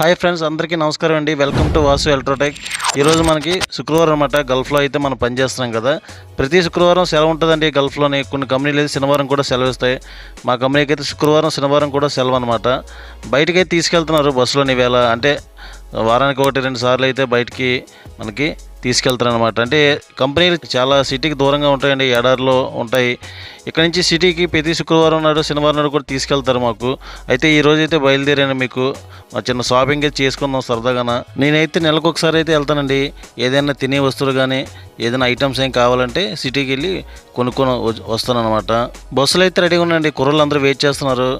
Hi friends అందరికీ నమస్కారం అండి. Welcome to Vasu Electrotech. ఈరోజు మనకి శుక్రవారం అనమాట గల్ఫ్లో అయితే మనం పనిచేస్తున్నాం కదా. ప్రతి శుక్రవారం సెలవు ఉంటుందండి గల్ఫ్లోని. కొన్ని కంపెనీలు అయితే శనివారం కూడా సెలవు ఇస్తాయి. మా కంపెనీకి అయితే శుక్రవారం శనివారం కూడా సెలవు అనమాట బయటకైతే తీసుకెళ్తున్నారు బస్సులోని వేళ. అంటే వారానికి ఒకటి రెండు సార్లు అయితే బయటికి మనకి తీసుకెళ్తారు అనమాట అంటే కంపెనీలు చాలా సిటీకి దూరంగా ఉంటాయండి ఎడారిలో ఉంటాయి. ఇక్కడ నుంచి సిటీకి ప్రతి శుక్రవారం నాడు శనివారం నాడు కూడా తీసుకెళ్తారు మాకు. అయితే ఈ రోజు అయితే బయలుదేరాను మీకు. మా చిన్న షాపింగ్ అయితే చేసుకుందాం సరదాగా నేనైతే నెలకు ఒకసారి అయితే వెళ్తానండి. ఏదైనా తినే వస్తువులు కానీ ఏదైనా ఐటమ్స్ ఏం కావాలంటే సిటీకి వెళ్ళి కొనుక్కొని వస్తాను అనమాట బస్సులు అయితే రెడీగా ఉన్నాయండి. కుర్రలు అందరూ వెయిట్ చేస్తున్నారు.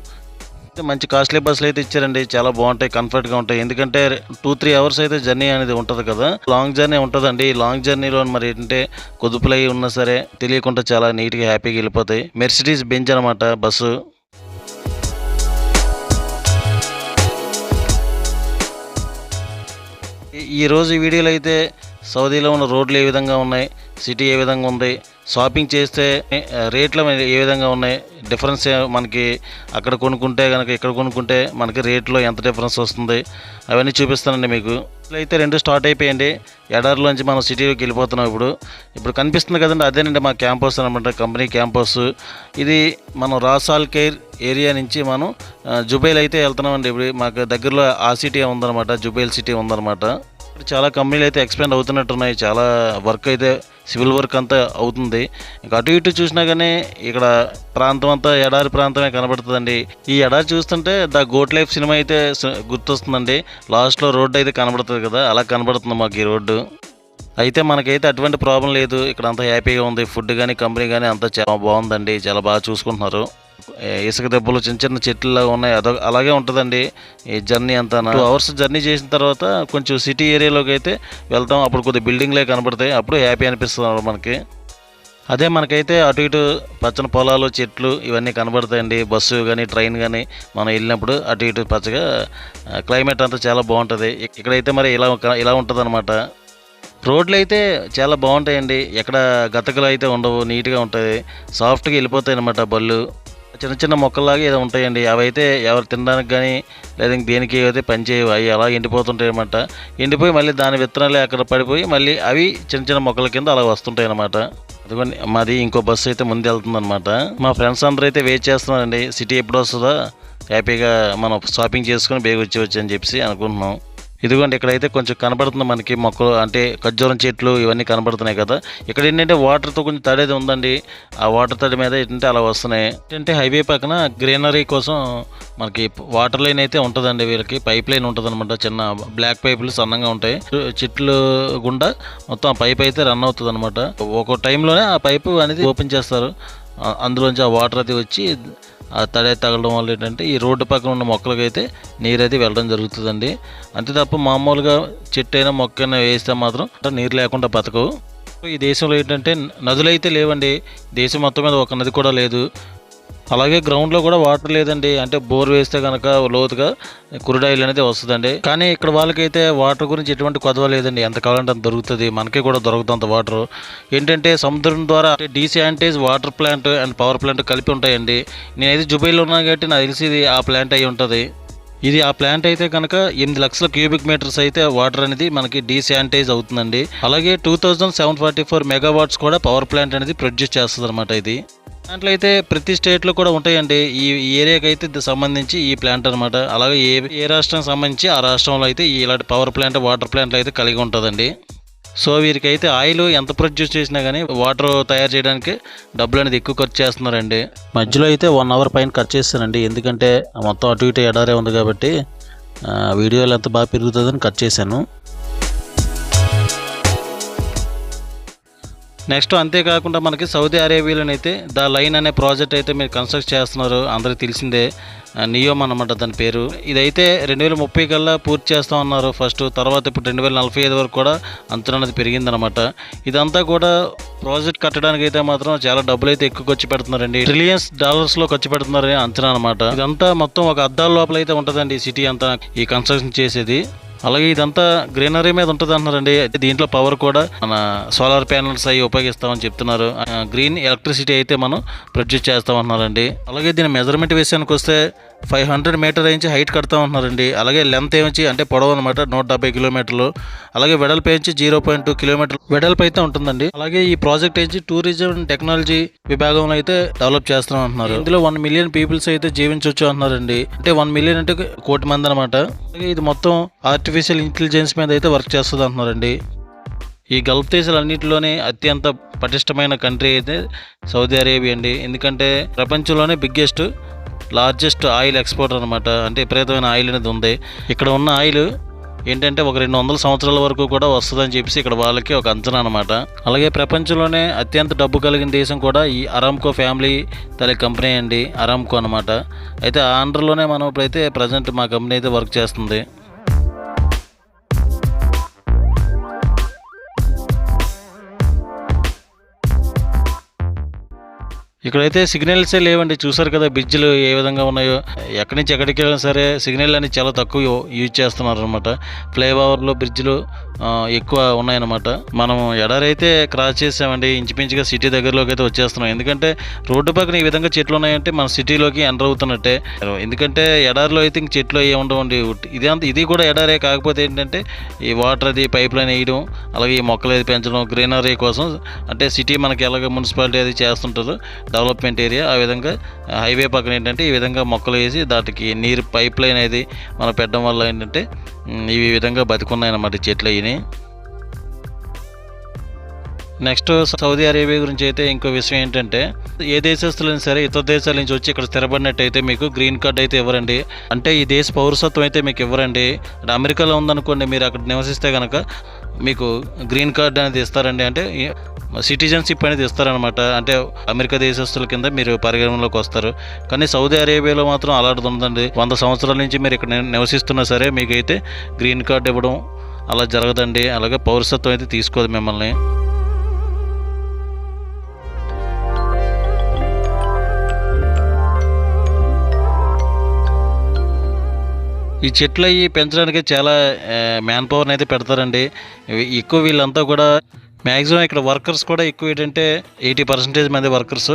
మంచి కాస్ట్లీ బస్సులు అయితే ఇచ్చారండి. చాలా బాగుంటాయి కంఫర్ట్గా ఉంటాయి. ఎందుకంటే టూ త్రీ అవర్స్ అయితే జర్నీ అనేది ఉంటుంది కదా. లాంగ్ జర్నీ ఉంటుందండి. ఈ లాంగ్ జర్నీలో మరి ఏంటంటే కుదుపులు ఉన్నా సరే తెలియకుండా చాలా నీట్గా హ్యాపీగా వెళ్ళిపోతాయి. మెర్సిడీస్ బెంచ్ అనమాట బస్సు. ఈ- రోజు ఈ వీడియోలో అయితే సౌదీలో ఉన్న రోడ్లు ఏ విధంగా ఉన్నాయి? సిటీ ఏ విధంగా ఉంది? షాపింగ్ చేస్తే రేట్లు ఏ విధంగా ఉన్నాయి? డిఫరెన్స్ మనకి అక్కడ కొనుక్కుంటే కనుక ఇక్కడ కొనుక్కుంటే మనకి రేట్లో ఎంత డిఫరెన్స్ వస్తుంది? అవన్నీ చూపిస్తానండి మీకు. అయితే రెండు స్టార్ట్ అయిపోయండి. ఎడారిలోంచి మనం సిటీలోకి వెళ్ళిపోతున్నాం ఇప్పుడు. ఇప్పుడు కనిపిస్తుంది కదండి అదేనండి మా క్యాంపస్ అనమాట కంపెనీ క్యాంపస్. ఇది మనం రాసాల్ కేర్ ఏరియా నుంచి మనం జుబైల్ అయితే వెళ్తున్నామండి. ఇప్పుడు మాకు దగ్గరలో ఆ సిటీ ఉందన్నమాట జుబైల్ సిటీ ఉందన్నమాట. ఇప్పుడు చాలా కంపెనీలు అయితే ఎక్స్పాండ్ అవుతున్నట్టున్నాయి. చాలా వర్క్ అయితే సివిల్ వర్క్ అంతా అవుతుంది. ఇంకా అటు ఇటు చూసినా కానీ ఇక్కడ ప్రాంతం అంతా ఎడారి ప్రాంతమే కనబడుతుందండి. ఈ ఎడారి చూస్తుంటే ద గోట్ లైఫ్ సినిమా అయితే గుర్తొస్తుందండి. లాస్ట్లో రోడ్డు అయితే కనబడుతుంది కదా అలా కనబడుతుంది మాకు ఈ రోడ్డు. అయితే మనకైతే అటువంటి ప్రాబ్లం లేదు. ఇక్కడ అంతా హ్యాపీగా ఉంది. ఫుడ్ కానీ కంపెనీ కానీ అంతా చాలా బాగుందండి. చాలా బాగా చూసుకుంటున్నారు. ఇసుక దెబ్బలు చిన్న చిన్న చెట్లులాగా ఉన్నాయి. అదో అలాగే ఉంటుందండి ఈ జర్నీ అంతా టూ అవర్స్ జర్నీ చేసిన తర్వాత కొంచెం సిటీ ఏరియాలోకి అయితే వెళ్తాం. అప్పుడు కొద్ది బిల్డింగ్లే కనబడతాయి. అప్పుడు హ్యాపీ అనిపిస్తుంది మనకి. అదే మనకైతే అటు ఇటు పచ్చని పొలాలు చెట్లు ఇవన్నీ కనబడతాయండి. బస్సు కానీ ట్రైన్ కానీ మనం వెళ్ళినప్పుడు అటు ఇటు పచ్చగా క్లైమేట్ అంతా చాలా బాగుంటుంది. ఇక్కడైతే మరి ఇలా ఇలా ఉంటుంది రోడ్లు అయితే చాలా బాగుంటాయండి. ఎక్కడ గతకలు అయితే ఉండవు నీట్గా ఉంటుంది సాఫ్ట్గా వెళ్ళిపోతాయి అనమాట బళ్ళు. చిన్న చిన్న మొక్కల్లాగా ఏదో ఉంటాయండి. అవి అయితే ఎవరు తినడానికి కానీ లేదా ఇంక దేనికి అయితే పనిచేయవు అవి అలా ఎండిపోతుంటాయి అనమాట ఎండిపోయి మళ్ళీ దాని విత్తనాలు అక్కడ పడిపోయి మళ్ళీ అవి చిన్న చిన్న మొక్కల కింద అలా వస్తుంటాయి అనమాట అదిగోండి మాది ఇంకో బస్సు అయితే ముందు వెళ్తుందనమాట మా ఫ్రెండ్స్ అందరూ అయితే వెయిట్ చేస్తున్నారండి. సిటీ ఎప్పుడు వస్తుందో? హ్యాపీగా మనం షాపింగ్ చేసుకుని బేగ వచ్చి అని చెప్పి అనుకుంటున్నాం. ఇదిగోండి ఇక్కడైతే కొంచెం కనబడుతుంది మనకి మొక్కలు అంటే ఖర్జూరం చెట్లు ఇవన్నీ కనబడుతున్నాయి కదా. ఇక్కడ ఏంటంటే వాటర్తో కొంచెం తడి ఉందండి. ఆ వాటర్ తడి మీద ఏంటంటే అలా వస్తున్నాయి. ఏంటంటే హైవే పక్కన గ్రీనరీ కోసం మనకి వాటర్ లైన్ అయితే ఉంటుందండి వీళ్ళకి. పైప్ లైన్ ఉంటుంది చిన్న బ్లాక్ పైపులు సన్నంగా ఉంటాయి. చెట్లు గుండా మొత్తం ఆ పైప్ అయితే రన్ అవుతుంది అనమాట ఒక టైంలోనే ఆ పైపు అనేది ఓపెన్ చేస్తారు. అందులోంచి ఆ వాటర్ అది వచ్చి ఆ తడే తగలడం వల్ల ఏంటంటే ఈ రోడ్డు పక్కన ఉన్న మొక్కలకైతే నీరు అయితే వెళ్ళడం జరుగుతుందండి. అంతే తప్ప మామూలుగా చెట్టు అయినా మొక్క అయినా వేస్తే మాత్రం నీరు లేకుండా బతకవు. ఈ దేశంలో ఏంటంటే నదులు అయితే లేవండి. దేశం మొత్తం మీద ఒక నది కూడా లేదు. అలాగే గ్రౌండ్లో కూడా వాటర్ లేదండి. అంటే బోర్ వేస్తే కనుక లోతుగా కురుడాయిల్ అనేది వస్తుందండి. కానీ ఇక్కడ వాళ్ళకైతే వాటర్ గురించి ఎటువంటి కొదవ లేదండి. ఎంత కావాలంటే అంత దొరుకుతుంది? మనకి కూడా దొరుకుతుంది వాటర్ ఏంటంటే సముద్రం ద్వారా desalinize water plant and power plant కలిపి ఉంటాయండి. నేనైతే జుబైలో ఉన్నాను కాబట్టి నాకు తెలిసి ఆ ప్లాంట్ అయి ఉంటుంది. ఇది ఆ ప్లాంట్ అయితే కనుక ఎనిమిది లక్షల క్యూబిక్ మీటర్స్ అయితే వాటర్ అనేది మనకి డీశానిటైజ్ అవుతుందండి. అలాగే two thousand seven forty four megawatts కూడా పవర్ ప్లాంట్ అనేది ప్రొడ్యూస్ చేస్తుంది అనమాట ఇది. దాంట్లో అయితే ప్రతి స్టేట్లో కూడా ఉంటాయండి. ఈ ఏరియాకి అయితే ఇది సంబంధించి ఈ ప్లాంట్ అనమాట అలాగే ఏ ఏ రాష్ట్రానికి సంబంధించి ఆ రాష్ట్రంలో అయితే ఈ ఇలాంటి పవర్ ప్లాంట్ వాటర్ ప్లాంట్లు అయితే కలిగి ఉంటుందండి. సో వీరికైతే ఆయిల్ ఎంత ప్రొడ్యూస్ చేసినా కానీ వాటర్ తయారు చేయడానికి డబ్బులు అనేది ఎక్కువ ఖర్చు చేస్తున్నారండి. మధ్యలో అయితే వన్ అవర్ పైన ఖర్చు చేస్తానండి. ఎందుకంటే మొత్తం అటు ఇటు ఎడారే ఉంది కాబట్టి వీడియోలు ఎంత బాగా పెరుగుతుందని కట్ చేశాను. నెక్స్ట్ అంతేకాకుండా మనకి సౌదీ అరేబియాలోనైతే ద లైన్ అనే ప్రాజెక్ట్ అయితే మీరు కన్స్ట్రక్ట్ చేస్తున్నారు. అందరికీ తెలిసిందే. నియోమ్ అనమాట దాని పేరు. ఇదైతే రెండు వేల ముప్పై కల్లా పూర్తి చేస్తాం అన్నారు ఫస్ట్ తర్వాత ఇప్పుడు రెండు వేల నలభై ఐదు వరకు కూడా అంచనా పెరిగిందనమాట ఇదంతా కూడా ప్రాజెక్ట్ కట్టడానికి అయితే మాత్రం చాలా డబ్బులు అయితే ఎక్కువ ఖర్చు పెడుతున్నారండి. ట్రిలియన్స్ డాలర్స్లో ఖర్చు పెడుతున్నారని అంచనా అనమాట ఇదంతా మొత్తం ఒక అద్దాల లోపల అయితే ఉంటుందండి ఈ సిటీ అంతా ఈ కన్స్ట్రక్షన్ చేసేది. అలాగే ఇదంతా గ్రీనరీ మీద ఉంటుంది అంటున్నారండి. అయితే దీంట్లో పవర్ కూడా మన సోలార్ ప్యానల్స్ అవి ఉపయోగిస్తామని చెప్తున్నారు. గ్రీన్ ఎలక్ట్రిసిటీ అయితే మనం ప్రొడ్యూస్ చేస్తామన్నారండి అలాగే దీని మెజర్మెంట్ విషయానికి వస్తే ఫైవ్ హండ్రెడ్ మీటర్ నుంచి హైట్ కడతా ఉంటున్నారండి. అలాగే లెంత్ ఏమించి అంటే పొడవు అనమాట నూట డెబ్బై కిలోమీటర్లు. అలాగే వెడల్పు ఏమించి జీరో పాయింట్ టూ కిలోమీటర్ వెడల్పు అయితే ఉంటుందండి. అలాగే ఈ ప్రాజెక్ట్ ఏంచి టూరిజం అండ్ టెక్నాలజీ విభాగంలో అయితే డెవలప్ చేస్తాం అంటున్నారు. ఇందులో వన్ మిలియన్ పీపుల్స్ అయితే జీవించవచ్చు అంటున్నారండి. అంటే వన్ మిలియన్ అంటే కోటి మంది అనమాట అలాగే ఇది మొత్తం ఆర్టిఫిషియల్ ఇంటెలిజెన్స్ మీద అయితే వర్క్ చేస్తుంది అంటున్నారండి. ఈ గల్ఫ్ దేశాలన్నింటిలోనే అత్యంత పటిష్టమైన కంట్రీ అయితే సౌదీ అరేబియా అండి. ఎందుకంటే ప్రపంచంలోనే బిగ్గెస్ట్ లార్జెస్ట్ ఆయిల్ ఎక్స్పోర్టర్ అనమాట అంటే విపరీతమైన ఆయిల్ అనేది ఉంది. ఇక్కడ ఉన్న ఆయిల్ ఏంటంటే ఒక రెండు వందల సంవత్సరాల వరకు కూడా వస్తుందని చెప్పేసి ఇక్కడ వాళ్ళకి ఒక అంచనా అనమాట అలాగే ప్రపంచంలోనే అత్యంత డబ్బు కలిగిన దేశం కూడా ఈ అరామ్కో ఫ్యామిలీ తల్లి కంపెనీ అండి అరామ్కో అనమాట అయితే ఆంధ్రలోనే మనం ఇప్పుడైతే ప్రజెంట్ మా కంపెనీ అయితే వర్క్ చేస్తుంది. ఇక్కడైతే సిగ్నల్సే లేవండి. చూసారు కదా బ్రిడ్జ్లు ఏ విధంగా ఉన్నాయో. ఎక్కడి నుంచి ఎక్కడికి వెళ్ళినా సరే సిగ్నల్ అనేది చాలా తక్కువ యూజ్ చేస్తున్నారు అనమాట ఫ్లైఓవర్లు బ్రిడ్జ్లు ఎక్కువ ఉన్నాయన్నమాట. మనం ఎడారైతే క్రాస్ చేసామండి ఇంచుమించుగా సిటీ దగ్గరలోకి అయితే వచ్చేస్తున్నాం. ఎందుకంటే రోడ్డు పక్కన ఈ విధంగా చెట్లు ఉన్నాయంటే మన సిటీలోకి ఎంటర్ అవుతున్నట్టే. ఎందుకంటే ఎడారిలో అయితే ఇంక చెట్లు ఏ ఉండవండి. ఇది అంత ఇది కూడా ఎడారే కాకపోతే ఏంటంటే ఈ వాటర్ అది పైప్ లైన్ వేయడం అలాగే ఈ మొక్కలు అది పెంచడం గ్రీనరీ కోసం అంటే సిటీ మనకి ఎలాగ మున్సిపాలిటీ అది చేస్తుంటారు. Development area. ఆ విధంగా హైవే పక్కన ఏంటంటే ఈ విధంగా మొక్కలు వేసి దాటికి నీరు పైప్ లైన్ అనేది మనం పెట్టడం వల్ల ఏంటంటే ఈ విధంగా బతుకున్నాయి అన్నమాట చెట్లు అవి నెక్స్ట్ సౌదీ అరేబియా గురించి అయితే ఇంకో విషయం ఏంటంటే ఏ దేశస్తులైనా సరే ఇతర దేశాల నుంచి వచ్చి ఇక్కడ స్థిరపడినట్టయితే మీకు గ్రీన్ కార్డ్ అయితే ఇవ్వరండి. అంటే ఈ దేశ పౌరసత్వం అయితే మీకు ఇవ్వరండి. అమెరికాలో ఉందనుకోండి మీరు అక్కడ నివసిస్తే కనుక మీకు గ్రీన్ కార్డ్ అనేది ఇస్తారండి అంటే సిటిజన్షిప్ అనేది ఇస్తారనమాట అంటే అమెరికా దేశస్తుల కింద మీరు పరిగణలోకి వస్తారు. కానీ సౌదీ అరేబియాలో మాత్రం అలాంటిది ఉందండి వంద సంవత్సరాల నుంచి మీరు ఇక్కడ నివసిస్తున్నా సరే మీకైతే గ్రీన్ కార్డ్ ఇవ్వడం అలా జరగదండి. అలాగే పౌరసత్వం అయితే తీసుకోదు మిమ్మల్ని. ఈ చెట్లు అవి పెంచడానికి చాలా మ్యాన్ పవర్ని అయితే పెడతారండి. ఎక్కువ వీళ్ళంతా కూడా మ్యాక్సిమం ఇక్కడ వర్కర్స్ కూడా ఎక్కువ ఏంటంటే ఎయిటీ పర్సెంటేజ్ మంది వర్కర్స్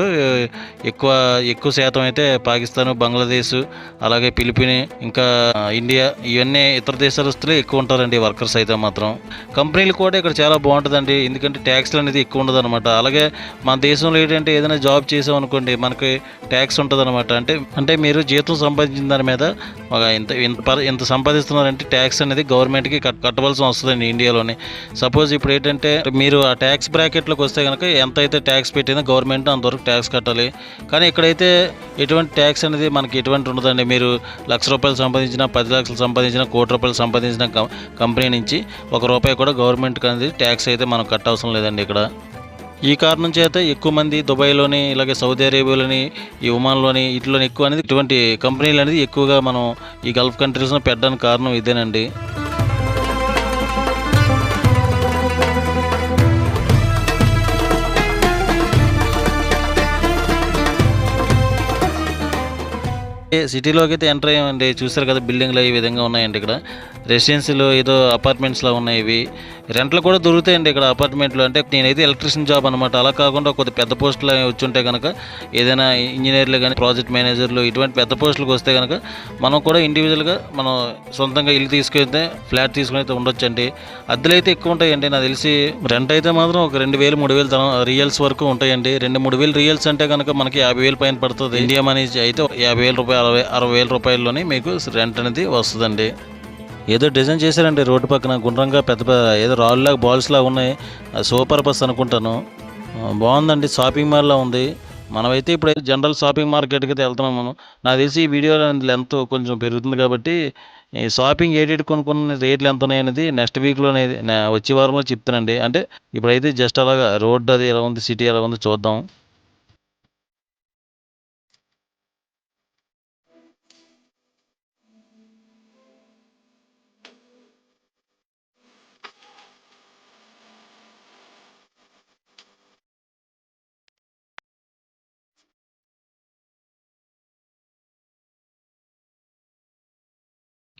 ఎక్కువ ఎక్కువ శాతం అయితే పాకిస్తాన్ బంగ్లాదేశ్ అలాగే ఫిలిపిన్ ఇంకా ఇండియా ఇవన్నీ ఇతర దేశాలస్తులే ఎక్కువ ఉంటారండి వర్కర్స్ అయితే మాత్రం. కంపెనీలు కూడా ఇక్కడ చాలా బాగుంటుందండి ఎందుకంటే ట్యాక్స్లు అనేది ఎక్కువ ఉండదు అనమాట అలాగే మన దేశంలో ఏంటంటే ఏదైనా జాబ్ చేసాం అనుకోండి మనకి ట్యాక్స్ ఉంటుంది అనమాట అంటే అంటే మీరు జీతం సంపాదించిన దాని మీద ఒక ఇంత ఇంత ఇంత సంపాదిస్తున్నారంటే ట్యాక్స్ అనేది గవర్నమెంట్కి కట్ కట్టవలసి వస్తుందండి ఇండియాలోని. సపోజ్ ఇప్పుడు ఏంటంటే మీరు మీరు ఆ ట్యాక్స్ బ్రాకెట్లోకి వస్తే కనుక ఎంత అయితే ట్యాక్స్ పెట్టిందో గవర్నమెంట్ అంతవరకు ట్యాక్స్ కట్టాలి. కానీ ఇక్కడైతే ఎటువంటి ట్యాక్స్ అనేది మనకి ఎటువంటి ఉండదండి. మీరు లక్ష రూపాయలు సంపాదించిన పది లక్షలు సంపాదించిన కోటి రూపాయలు సంపాదించిన కంపెనీ నుంచి ఒక రూపాయి కూడా గవర్నమెంట్కి అనేది ట్యాక్స్ అయితే మనం కట్టవసరం లేదండి ఇక్కడ. ఈ కారణం చేత ఎక్కువ మంది దుబాయ్లోని ఇలాగే సౌదీ అరేబియాలోని ఈ ఉమాన్లోని ఇట్లోని ఎక్కువ అనేది ఇటువంటి కంపెనీలు అనేది ఎక్కువగా మనం ఈ గల్ఫ్ కంట్రీస్లో పెట్టడానికి కారణం ఇదేనండి. సిటీలోకి అయితే ఎంటర్ అయ్యామండి. చూసారు కదా బిల్డింగ్లు ఈ విధంగా ఉన్నాయండి ఇక్కడ. రెసిడెన్సీలు ఏదో అపార్ట్మెంట్స్లో ఉన్నాయి ఇవి. రెంట్లు కూడా దొరుకుతాయండి ఇక్కడ అపార్ట్మెంట్లు అంటే నేనైతే ఎలక్ట్రిషియన్ జాబ్ అనమాట అలా కాకుండా కొద్ది పెద్ద పోస్టులు వచ్చుంటే కనుక ఏదైనా ఇంజనీర్లు కానీ ప్రాజెక్ట్ మేనేజర్లు ఇటువంటి పెద్ద పోస్టులకు వస్తే కనుక మనం కూడా ఇండివిజువల్గా మనం సొంతంగా ఇల్లు తీసుకెళ్తే ఫ్లాట్ తీసుకుని అయితే ఉండొచ్చండి. అద్దెలు అయితే ఎక్కువ ఉంటాయండి. నాకు తెలిసి రెంట్ అయితే మాత్రం ఒక రెండు వేలు మూడు వేలు రియల్స్ వరకు ఉంటాయండి. రెండు మూడు వేలు రియల్స్ అంటే కనుక మనకి యాభై వేలు పైన పడుతుంది. ఇండియా మనీ అయితే యాభై వేల రూపాయలు అరవై అరవై వేల రూపాయల్లోనే మీకు రెంట్ అనేది వస్తుందండి. ఏదో డిజైన్ చేశారండి రోడ్డు పక్కన గుండ్రంగా పెద్ద ఏదో రాళ్ళలాగా బాల్స్ లాగా ఉన్నాయి. సూపర్ బస్ అనుకుంటాను. బాగుందండి షాపింగ్ మాల్లా ఉంది. మనమైతే ఇప్పుడు జనరల్ షాపింగ్ మార్కెట్కి అయితే వెళ్తున్నాం మనం. నాకు తెలిసి ఈ వీడియో లెంత్ కొంచెం పెరుగుతుంది కాబట్టి ఈ షాపింగ్ ఏడేటి కొనుక్కున్న రేట్లు ఎంత ఉన్నాయనేది నెక్స్ట్ వీక్లోనే వచ్చే వారంలో చెప్తానండి. అంటే ఇప్పుడైతే జస్ట్ అలాగా రోడ్డు అది ఎలా ఉంది సిటీ ఎలా ఉంది చూద్దాం.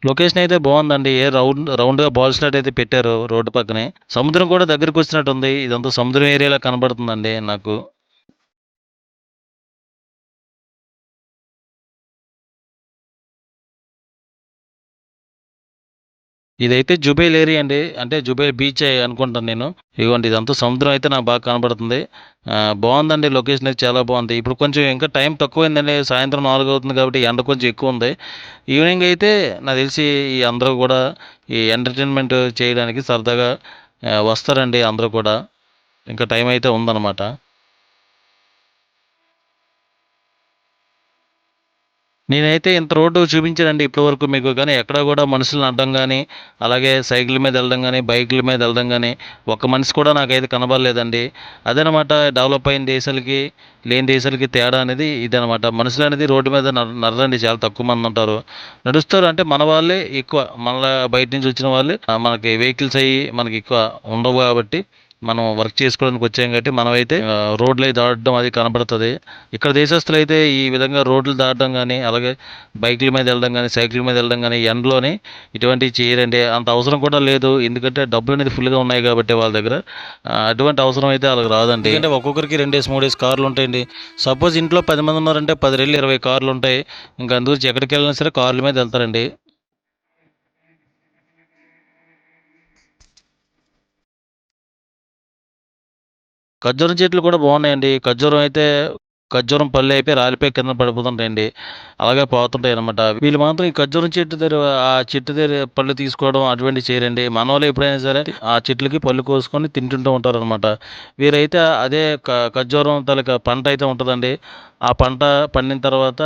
లొకేషన్ అయితే బాగుందండి. ఏ రౌండ్ రౌండ్గా బాల్స్ లాట్ అయితే పెట్టారు రోడ్డు పక్కనే. సముద్రం కూడా దగ్గరకు వచ్చినట్టు ఉంది ఇదంతా సముద్రం ఏరియాలో కనబడుతుందండి నాకు. ఇదైతే జుబైల్ ఏరియా అండి. అంటే జుబైల్ బీచ్ అనుకుంటాను నేను. ఇదిగోండి ఇదంతా సముద్రం అయితే నాకు బాగా కనబడుతుంది. బాగుందండి లొకేషన్ అయితే చాలా బాగుంది. ఇప్పుడు కొంచెం ఇంకా టైం తక్కువైందండి సాయంత్రం నాలుగు అవుతుంది కాబట్టి ఎండ కొంచెం ఎక్కువ ఉంది. ఈవినింగ్ అయితే నాకు తెలిసి ఈ అందరూ కూడా ఈ ఎంటర్టైన్మెంట్ చేయడానికి సరదాగా వస్తారండి అందరూ కూడా. ఇంకా టైం అయితే ఉందన్నమాట. నేనైతే ఇంత రోడ్డు చూపించానండి ఇప్పటివరకు మీకు కానీ ఎక్కడ కూడా మనుషులను అడ్డం కానీ అలాగే సైకిల్ మీద వెళ్ళడం కానీ బైకుల మీద వెళ్ళడం కానీ ఒక్క మనిషి కూడా నాకైతే కనబడలేదండి. అదనమాట డెవలప్ అయిన దేశాలకి లేని దేశాలకి తేడా అనేది ఇదనమాట. మనుషులు అనేది రోడ్డు మీద నడదండి చాలా తక్కువ మంది ఉంటారు. నడుస్తారు అంటే మన వాళ్ళే ఎక్కువ మన బయట నుంచి వచ్చిన వాళ్ళే మనకి వెహికల్స్ అయ్యి మనకి ఎక్కువ ఉండవు కాబట్టి మనం వర్క్ చేసుకోవడానికి వచ్చాం కాబట్టి మనమైతే రోడ్లు దాటడం అది కనబడుతుంది. ఇక్కడ దేశస్తులు అయితే ఈ విధంగా రోడ్లు దాటడం కానీ అలాగే బైకుల మీద వెళ్ళడం కానీ సైకిల్ మీద వెళ్ళడం కానీ ఎండలోనే ఇటువంటివి చేయరండి. అంత అవసరం కూడా లేదు. ఎందుకంటే డబ్బులు అనేది ఫుల్గా ఉన్నాయి కాబట్టి వాళ్ళ దగ్గర. అటువంటి అవసరం అయితే వాళ్ళకి రాదండి. ఎందుకంటే ఒక్కొక్కరికి రెండేసి మూడేసి కార్లు ఉంటాయండి. సపోజ్ ఇంట్లో పది మంది ఉన్నారంటే పది రెళ్ళు ఇరవై కార్లు ఉంటాయి. ఇంకా అందుకు ఎక్కడికి వెళ్ళినా సరే కార్ల మీద వెళ్తారండి. ఖర్జూరం చెట్లు కూడా బాగున్నాయండి. ఖర్జూరం అయితే ఖర్జూరం పళ్ళు అయిపోయి రాలిపోయి కింద పడిపోతుంటాయండి. అలాగే పోతుంటాయి అనమాట వీళ్ళు మాత్రం ఈ ఖర్జూరం చెట్టు దగ్గర ఆ చెట్టు దగ్గర పళ్ళు తీసుకోవడం అటువంటివి చేయరండి. మన వాళ్ళు ఎప్పుడైనా సరే ఆ చెట్లకి పళ్ళు కోసుకొని తింటుంటూ ఉంటారు అనమాట వీరైతే అదే క- ఖర్జూరం తలక పంట అయితే ఉంటుందండి. ఆ పంట పండిన తర్వాత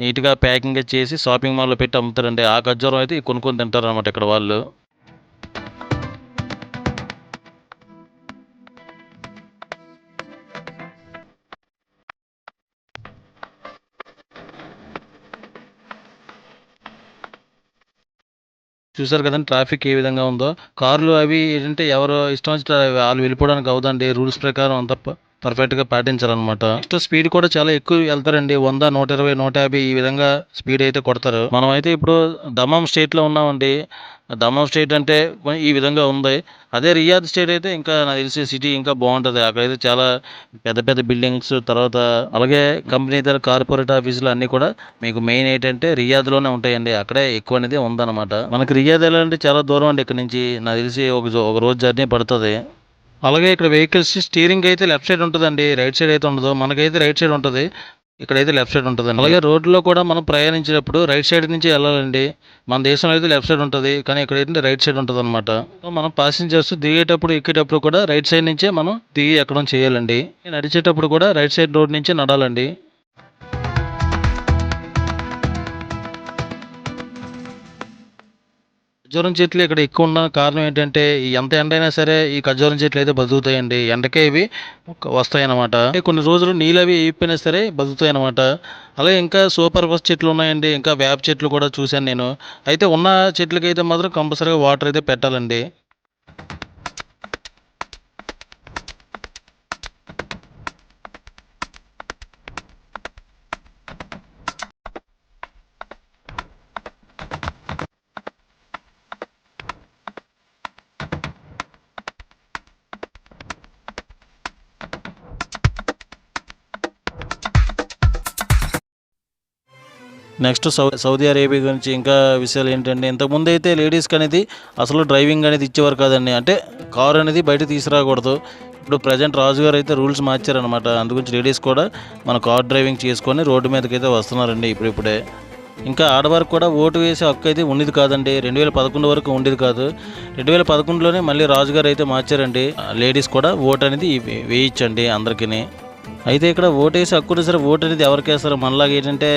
నీట్గా ప్యాకింగ్ చేసి షాపింగ్ మాల్లో పెట్టి అమ్ముతారండి. ఆ ఖర్జూరం అయితే కొనుక్కొని తింటారు అనమాట ఇక్కడ వాళ్ళు. చూసారు కదండి ట్రాఫిక్ ఏ విధంగా ఉందో. కార్లు అవి ఏంటంటే ఎవరు ఇష్టం వచ్చిన వాళ్ళు వెళ్ళిపోవడానికి అవదండి రూల్స్ ప్రకారం అంత పర్ఫెక్ట్గా పాటించాలన్నమాట నెక్స్ట్ స్పీడ్ కూడా చాలా ఎక్కువ వెళ్తారండి వంద నూట ఇరవై నూట యాభై ఈ విధంగా స్పీడ్ అయితే కొడతారు. మనం అయితే ఇప్పుడు దమ్మం స్టేట్లో ఉన్నామండి దమం స్టేట్ అంటే ఈ విధంగా ఉంది. అదే రియాద్ స్టేట్ అయితే ఇంకా నాకు తెలిసి సిటీ ఇంకా బాగుంటుంది. అక్కడైతే చాలా పెద్ద పెద్ద బిల్డింగ్స్ తర్వాత అలాగే కంపెనీ దగ్గర కార్పొరేట్ ఆఫీసులు అన్నీ కూడా మీకు మెయిన్ ఏంటంటే రియాద్లోనే ఉంటాయండి. అక్కడే ఎక్కువ అనేది ఉందన్నమాట. మనకి రియాద్ వెళ్ళాలంటే చాలా దూరం అండి ఇక్కడ నుంచి. నాకు తెలిసి ఒక ఒక రోజు జర్నీ పడుతుంది. అలాగే ఇక్కడ వెహికల్స్ స్టీరింగ్ అయితే లెఫ్ట్ సైడ్ ఉంటుందండి. రైట్ సైడ్ అయితే ఉండదు. మనకైతే రైట్ సైడ్ ఉంటుంది. ఇక్కడైతే లెఫ్ట్ సైడ్ ఉంటుంది అలాగే రోడ్లో కూడా మనం ప్రయాణించేటప్పుడు రైట్ సైడ్ నుంచి వెళ్ళాలండి. మన దేశంలో అయితే లెఫ్ట్ సైడ్ ఉంటుంది కానీ ఇక్కడ ఏంటంటే రైట్ సైడ్ ఉంటుంది అనమాట మనం పాసింజర్స్ దిగేటప్పుడు ఎక్కేటప్పుడు కూడా రైట్ సైడ్ నుంచే మనం దిగి ఎక్కడం చేయాలండి. నడిచేటప్పుడు కూడా రైట్ సైడ్ రోడ్ నుంచి నడాలండి. ఖర్జూరం చెట్లు ఇక్కడ ఎక్కువ ఉన్న కారణం ఏంటంటే ఎంత ఎండ అయినా సరే ఈ ఖర్జూరం చెట్లు అయితే బతుకుతాయండి. ఎండకే ఇవి వస్తాయి అన్నమాట. కొన్ని రోజులు నీళ్ళు అవి అయిపోయినా సరే బతుకుతాయి అనమాట అలాగే ఇంకా సూపర్ ఫస్ట్ చెట్లు ఉన్నాయండి. ఇంకా వేప చెట్లు కూడా చూశాను నేను. అయితే ఉన్న చెట్లకి అయితే మాత్రం కంపల్సరీగా వాటర్ అయితే పెట్టాలండి. నెక్స్ట్ సౌ సౌదీ అరేబియా గురించి ఇంకా విషయాలు ఏంటంటే ఇంతకుముందు అయితే లేడీస్కి అనేది అసలు డ్రైవింగ్ అనేది ఇచ్చేవారు కాదండి. అంటే కారు అనేది బయట తీసుకురాకూడదు. ఇప్పుడు ప్రజెంట్ రాజుగారు అయితే రూల్స్ మార్చారనమాట అందుగురించి లేడీస్ కూడా మన కార్ డ్రైవింగ్ చేసుకొని రోడ్డు మీదకి అయితే వస్తున్నారండి ఇప్పుడిప్పుడే ఇంకా ఆడవారికి కూడా ఓటు వేసే హక్కు అయితే ఉండేది కాదండి. రెండు వేల పదకొండు వరకు ఉండేది కాదు. రెండు వేల పదకొండులోనే మళ్ళీ రాజుగారు అయితే మార్చారండి. లేడీస్ కూడా ఓటు అనేది వేయించండి అందరికీ అయితే ఇక్కడ ఓటేసి వేసి హక్కు సరే ఓటు అనేది ఎవరికి వేస్తారు మనలాగా ఏంటంటే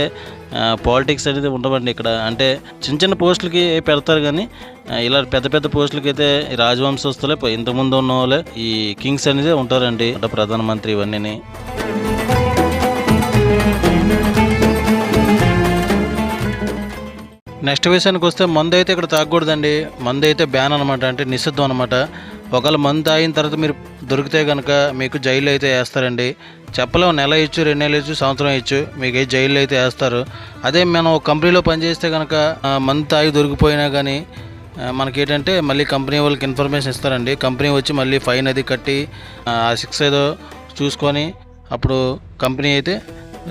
పాలిటిక్స్ అనేది ఉండవండి ఇక్కడ. అంటే చిన్న చిన్న పోస్టులకి పెడతారు కానీ ఇలా పెద్ద పెద్ద పోస్టులకి అయితే ఈ రాజవంశస్తులే ఇంతకుముందు ఉన్న వాళ్ళే ఈ కింగ్స్ అనేది ఉంటారండి. అంటే ప్రధానమంత్రి ఇవన్నీ నెక్స్ట్ విషయానికి వస్తే మందు అయితే ఇక్కడ తాగకూడదండి. మందు అయితే బ్యాన్ అనమాట అంటే నిషిద్ధం అనమాట ఒకవేళ మందు తాగిన తర్వాత మీరు దొరికితే కనుక మీకు జైలు అయితే వేస్తారండి. చెప్పలేము నెల ఇచ్చు రెండు నెలలు ఇచ్చు సంవత్సరం ఇచ్చు మీకు అయితే జైల్లో అయితే వేస్తారు. అదే మనం ఒక కంపెనీలో పనిచేస్తే కనుక మంత్ ఆగి దొరికిపోయినా కానీ మనకి మనకేంటంటే మళ్ళీ కంపెనీ వాళ్ళకి ఇన్ఫర్మేషన్ ఇస్తారండి. కంపెనీ వచ్చి మళ్ళీ ఫైన్ అది కట్టి ఆ సిక్స్ ఏదో చూసుకొని అప్పుడు కంపెనీ అయితే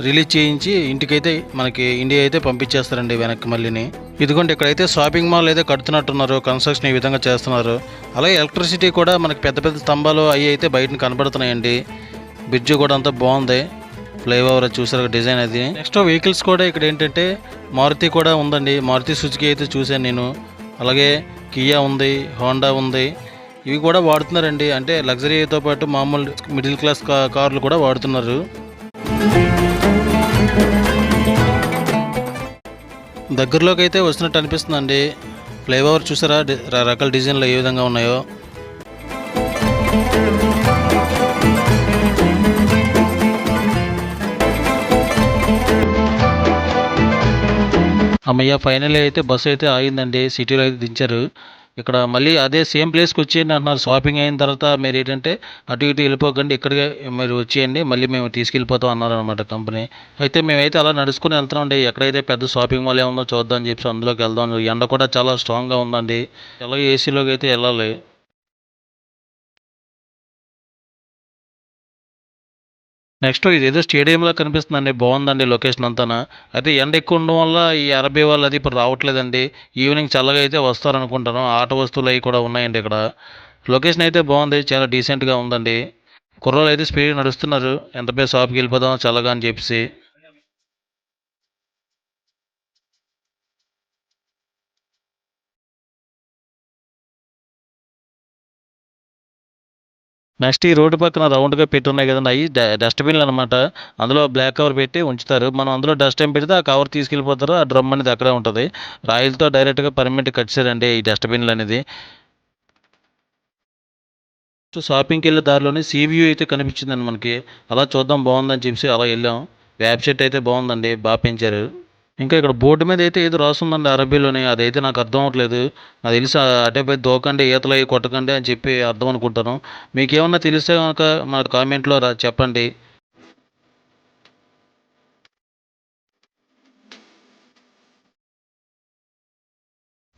రిలీజ్ చేయించి ఇంటికైతే మనకి ఇండియా అయితే పంపించేస్తారండి వెనక్కి మళ్ళీని. ఇదిగోండి ఇక్కడైతే షాపింగ్ మాల్ అయితే కడుతున్నట్టున్నారు కన్స్ట్రక్షన్ ఈ విధంగా చేస్తున్నారు. అలాగే ఎలక్ట్రిసిటీ కూడా మనకి పెద్ద పెద్ద స్తంభాలు అవి అయితే బయట కనబడుతున్నాయండి. బ్రిడ్జ్ కూడా అంతా బాగుంది. ఫ్లైఓవర్ చూసారు డిజైన్ అది. నెక్స్ట్ వెహికల్స్ కూడా ఇక్కడ ఏంటంటే మారుతి కూడా ఉందండి. మారుతి సుజుకి అయితే చూశాను నేను. అలాగే కియా ఉంది హోండా ఉంది. ఇవి కూడా వాడుతున్నారండి. అంటే లగ్జరీతో పాటు మామూలు మిడిల్ క్లాస్ కార్లు కూడా వాడుతున్నారు. దగ్గరలోకి అయితే వస్తున్నట్టు అనిపిస్తుందండి. ఫ్లైఓవర్ చూసారా? రకాల డిజైన్లు ఏ విధంగా ఉన్నాయో. అమ్మయ్య ఫైనల్ అయితే బస్సు అయితే ఆగిందండి. సిటీలో అయితే దించారు. ఇక్కడ మళ్ళీ అదే సేమ్ ప్లేస్కి వచ్చేయండి అంటున్నారు. షాపింగ్ అయిన తర్వాత మీరు ఏంటంటే అటు ఇటు వెళ్ళిపోకండి ఇక్కడికే మీరు వచ్చేయండి మళ్ళీ మేము తీసుకెళ్ళిపోతాం అన్నారు అనమాట కంపెనీ అయితే మేమైతే అలా నడుచుకుని వెళ్తున్నామండి. ఎక్కడైతే పెద్ద షాపింగ్ మాల్ ఏముందో చూద్దాం అని చెప్పి అందులోకి వెళ్దాం. ఎండ కూడా చాలా స్ట్రాంగ్గా ఉందండి. ఎలా ఏసీలోకి అయితే వెళ్ళాలి. నెక్స్ట్ ఇది ఏదో స్టేడియంలో కనిపిస్తుందండి. బాగుందండి లొకేషన్ అంతా అయితే ఎండ ఎక్కువ ఉండడం వల్ల ఈ అరబీ వాళ్ళు అది ఇప్పుడు రావట్లేదండి. ఈవినింగ్ చల్లగా అయితే వస్తారనుకుంటాను. ఆట వస్తువులు అవి కూడా ఉన్నాయండి ఇక్కడ. లొకేషన్ అయితే బాగుంది. చాలా డీసెంట్గా ఉందండి. కుర్రోళ్ళు అయితే స్పీడ్ నడుస్తున్నారు. ఎంతపై షాప్కి వెళ్ళిపోదాం చల్లగా అని చెప్పేసి. నెక్స్ట్ ఈ రోడ్డు పక్కన రౌండ్గా పెట్టున్నాయి కదండి అవి డస్ట్బిన్లు అనమాట అందులో బ్లాక్ కవర్ పెట్టి ఉంచుతారు. మనం అందులో డస్ట్ ఏం పెడితే ఆ కవర్ తీసుకెళ్ళిపోతారు. ఆ డ్రమ్ అనేది అక్కడే ఉంటుంది. రాయిలతో డైరెక్ట్గా పర్మనెంట్ కట్టారండి ఈ డస్ట్బిన్లు అనేది. సో షాపింగ్కి వెళ్ళే దారిలోనే సీవ్యూ అయితే కనిపించిందండి మనకి. అలా చూద్దాం బాగుందని చెప్పి అలా వెళ్ళాం. వెబ్సైట్ అయితే బాగుందండి బాగా పెంచారు. ఇంకా ఇక్కడ బోర్డు మీద అయితే ఏదో రాస్తుందండి అరబీలోని అదైతే నాకు అర్థం అవ్వట్లేదు. నాకు తెలిసి అటే పోయి దోకండి ఈతలు అవి కొట్టకండి అని చెప్పి అర్థం అనుకుంటాను. మీకు ఏమన్నా తెలిస్తే కనుక మా కామెంట్లో రా చెప్పండి.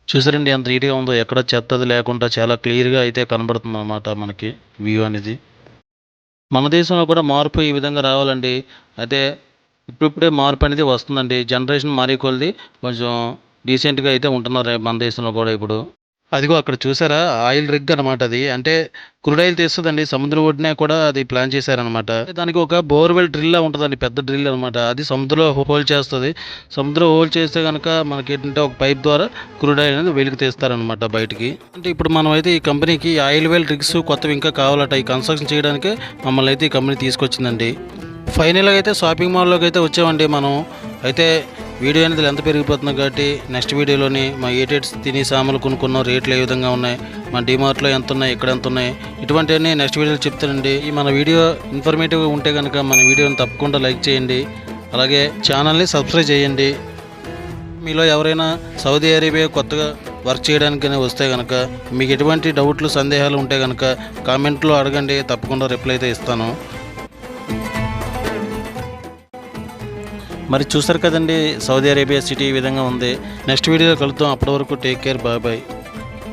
చూసారండి ఎంత నీట్గా ఉందో ఎక్కడ చెత్తది లేకుండా చాలా క్లియర్గా అయితే కనబడుతుంది అన్నమాట మనకి వ్యూ అనేది. మన దేశంలో కూడా మార్పు ఈ విధంగా రావాలండి. అయితే ఇప్పుడిప్పుడే మార్పు అనేది వస్తుందండి. జనరేషన్ మారే కొలది కొంచెం డీసెంట్గా అయితే ఉంటున్నారు మన దేశంలో కూడా ఇప్పుడు. అదిగో అక్కడ చూసారా? ఆయిల్ రిగ్ అనమాట అది. అంటే క్రూడ్ ఆయిల్ తీస్తుందండి. సముద్రం ఒడ్డునే కూడా అది ప్లాన్ చేశారనమాట దానికి ఒక బోర్వెల్ డ్రిల్ ఉంటుందండి. పెద్ద డ్రిల్ అనమాట అది సముద్రంలో హోల్ చేస్తుంది. సముద్రం హోల్ చేస్తే కనుక మనకి ఏంటంటే ఒక పైప్ ద్వారా క్రూడ్ ఆయిల్ అనేది వెలికి తీస్తారనమాట బయటికి. అంటే ఇప్పుడు మనం అయితే ఈ కంపెనీకి ఆయిల్ వెల్ రిగ్స్ కొత్తవి ఇంకా కావాలట. ఈ కన్స్ట్రక్షన్ చేయడానికి మమ్మల్ని అయితే ఈ కంపెనీ తీసుకొచ్చిందండి. ఫైనల్గా అయితే షాపింగ్ మాల్లోకి అయితే వచ్చామండి మనం. అయితే వీడియో అనేది ఎంత పెరిగిపోతుంది కాబట్టి నెక్స్ట్ వీడియోలోని మా ఏటేట్స్ తిని సామాన్లు కొనుక్కున్న రేట్లు ఏ విధంగా ఉన్నాయి మా డిమార్ట్లో ఎంత ఉన్నాయి ఇక్కడ ఎంత ఉన్నాయి ఇటువంటివన్నీ నెక్స్ట్ వీడియోలో చెప్తానండి. ఈ మన వీడియో ఇన్ఫర్మేటివ్గా ఉంటే కనుక మన వీడియోని తప్పకుండా లైక్ చేయండి. అలాగే ఛానల్ని సబ్స్క్రైబ్ చేయండి. మీలో ఎవరైనా సౌదీ అరేబియా కొత్తగా వర్క్ చేయడానికి వస్తే కనుక మీకు ఎటువంటి డౌట్లు సందేహాలు ఉంటే కనుక కామెంట్లో అడగండి తప్పకుండా రిప్లై అయితే ఇస్తాను. మరి చూసారు కదండి సౌదీ అరేబియా సిటీ ఈ విధంగా ఉంది. నెక్స్ట్ వీడియోలో కలుద్దాం. అప్పటి వరకు టేక్ కేర్ బాయ్ బాయ్